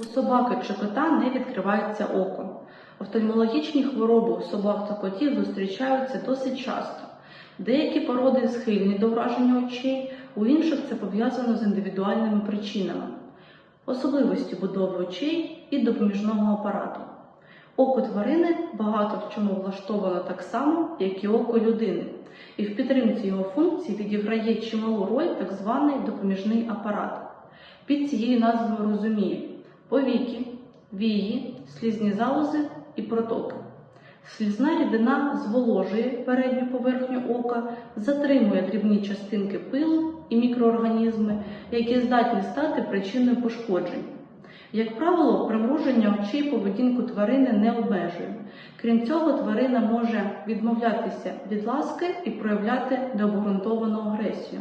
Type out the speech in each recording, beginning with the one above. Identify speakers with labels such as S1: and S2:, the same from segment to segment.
S1: У собаки чи кота не відкривається око. Офтальмологічні хвороби у собак та котів зустрічаються досить часто. Деякі породи схильні до враження очей, у інших це пов'язано з індивідуальними причинами, особливості будови очей і допоміжного апарату. Око тварини багато в чому влаштовано так само, як і око людини, і в підтримці його функцій відіграє чималу роль так званий допоміжний апарат. Під цією назвою розуміють повіки, вії, слізні залози і протоки. Слізна рідина зволожує передню поверхню ока, затримує дрібні частинки пилу і мікроорганізми, які здатні стати причиною пошкоджень. Як правило, примруження очей поведінку тварини не обмежує. Крім цього, тварина може відмовлятися від ласки і проявляти необґрунтовану агресію.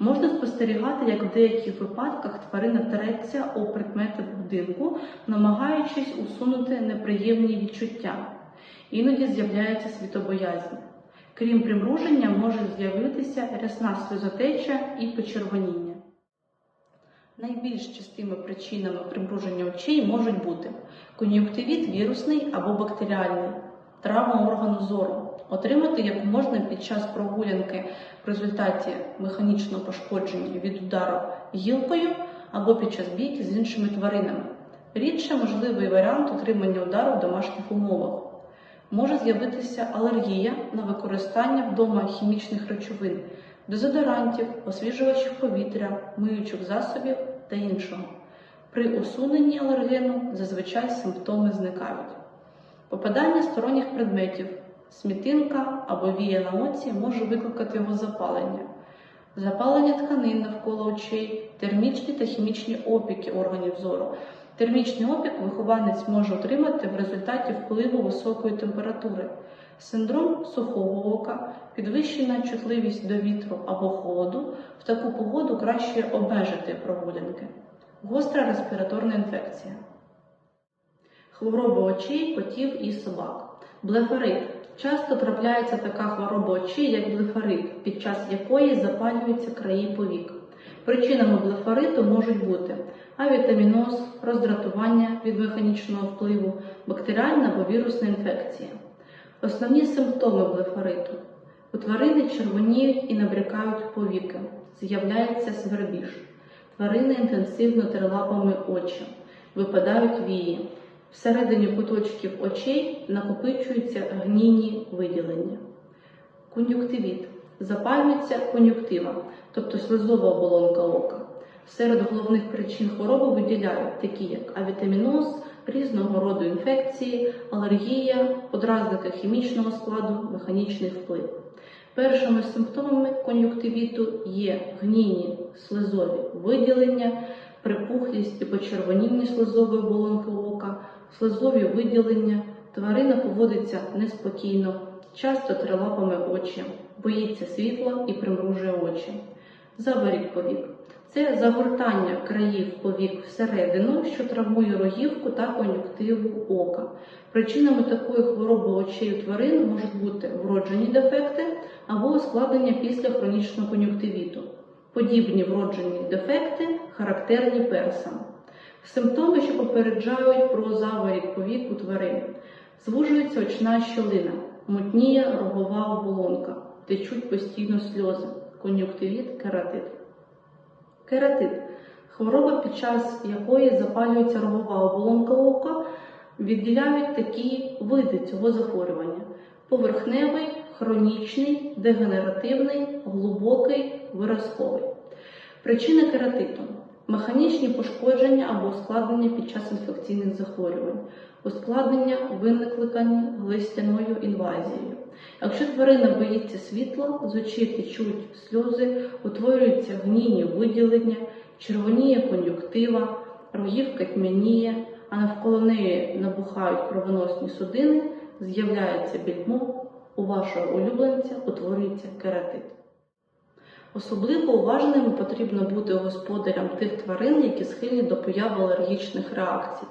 S1: Можна спостерігати, як в деяких випадках тварина тереться у предмети будинку, намагаючись усунути неприємні відчуття. Іноді з'являється світобоязнь. Крім примруження, може з'явитися рясна сльозотеча і почервоніння. Найбільш частими причинами примруження очей можуть бути кон'юнктивіт вірусний або бактеріальний, травма органу зору, отримати яку можна під час прогулянки в результаті механічного пошкодження від удару гілкою або під час бійки з іншими тваринами. Рідше можливий варіант отримання удару в домашніх умовах. Може з'явитися алергія на використання вдома хімічних речовин, дезодорантів, освіжувачів повітря, миючих засобів та іншого. При усуненні алергену зазвичай симптоми зникають. Попадання сторонніх предметів, смітинка або вія на оці може викликати його запалення, запалення тканин навколо очей, термічні та хімічні опіки органів зору. Термічний опік вихованець може отримати в результаті впливу високої температури, синдром сухого ока, підвищена чутливість до вітру або холоду. В таку погоду краще обмежити прогулянки, гостра респіраторна інфекція, хвороби очей, котів і собак, блефарит. Часто трапляється така хвороба очей, як блефарит, під час якої запалюються краї повік. Причинами блефариту можуть бути авітаміноз, роздратування від механічного впливу, бактеріальна або вірусна інфекція. Основні симптоми блефариту. У тварини червоніють і набрякають повіки, з'являється свербіж. Тварини інтенсивно терлапами очі, випадають вії. Всередині куточків очей накопичуються гнійні виділення. Кон'юктивіт. Запалюється кон'юктива, тобто слизова оболонка ока. Серед головних причин хвороби виділяють такі, як авітаміноз, різного роду інфекції, алергія, подразники хімічного складу, механічний вплив. Першими симптомами кон'юктивіту є гнійні слизові виділення, припухлість і почервоніння слизової оболонки ока, слизові виділення, тварина поводиться неспокійно, часто трилапами очі, боїться світла і примружує очі. Заворіт повік. Це загортання країв повік всередину, що травмує рогівку та кон'юктиву ока. Причинами такої хвороби очей у тварин можуть бути вроджені дефекти або ускладнення після хронічного кон'юктивіту. Подібні вроджені дефекти характерні персам. Симптоми, що попереджають про заворіт повік у тварин. Звужується очна щелина, мутніє рогова оболонка, течуть постійно сльози, кон'юктивіт, кератит. Кератит хвороба, під час якої запалюється рогова оболонка ока, відділяють такі види цього захворювання: поверхневий, хронічний, дегенеративний, глибокий, виразковий. Причини кератиту механічні пошкодження або ускладнення під час інфекційних захворювань, ускладнення викликані глистяною інвазією. Якщо тварина боїться світла, з очей течуть сльози, утворюються гнійні виділення, червоніє кон'юктива, рогівка тьмяніє, а навколо неї набухають кровоносні судини, з'являється більмо, у вашого улюбленця утворюється кератит. Особливо уважними потрібно бути господарям тих тварин, які схильні до появи алергічних реакцій.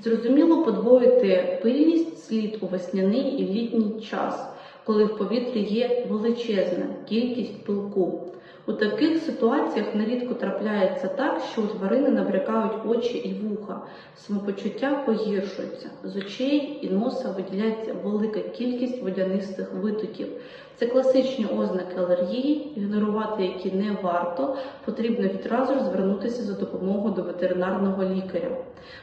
S1: Зрозуміло, подвоїти пильність слід у весняний і літній час, коли в повітрі є величезна кількість пилку. У таких ситуаціях нерідко трапляється так, що у тварини набрякають очі і вуха, самопочуття погіршується. З очей і носа виділяється велика кількість водянистих витоків. Це класичні ознаки алергії, ігнорувати які не варто, потрібно відразу ж звернутися за допомогою до ветеринарного лікаря.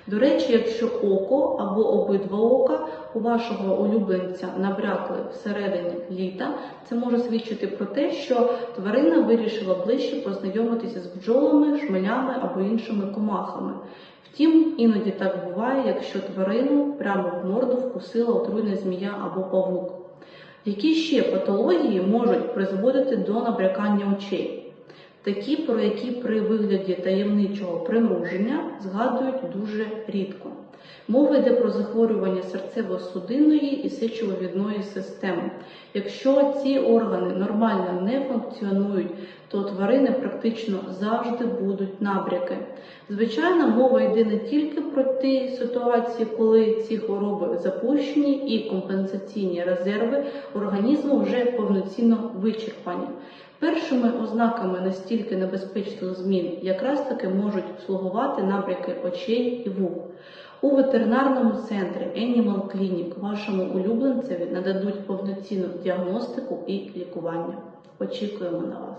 S1: До речі, якщо око або обидва ока у вашого улюбленця набрякли всередині літа, це може свідчити про те, що тварина вирішила ближче познайомитися з бджолами, шмелями або іншими комахами. Втім, іноді так буває, якщо тварину прямо в морду вкусила отруйна змія або павук. Які ще патології можуть призводити до набрякання очей? Такі, про які при вигляді таємничого примруження згадують дуже рідко. Мова йде про захворювання серцево-судинної і сечововідної системи. Якщо ці органи нормально не функціонують, то тварини практично завжди будуть набряки. Звичайно, мова йде не тільки про ті ситуації, коли ці хвороби запущені і компенсаційні резерви організму вже повноцінно вичерпані. Першими ознаками настільки небезпечних змін якраз таки можуть слугувати набряки очей і вух. У ветеринарному центрі Animal Clinic вашому улюбленцеві нададуть повноцінну діагностику і лікування. Очікуємо на вас.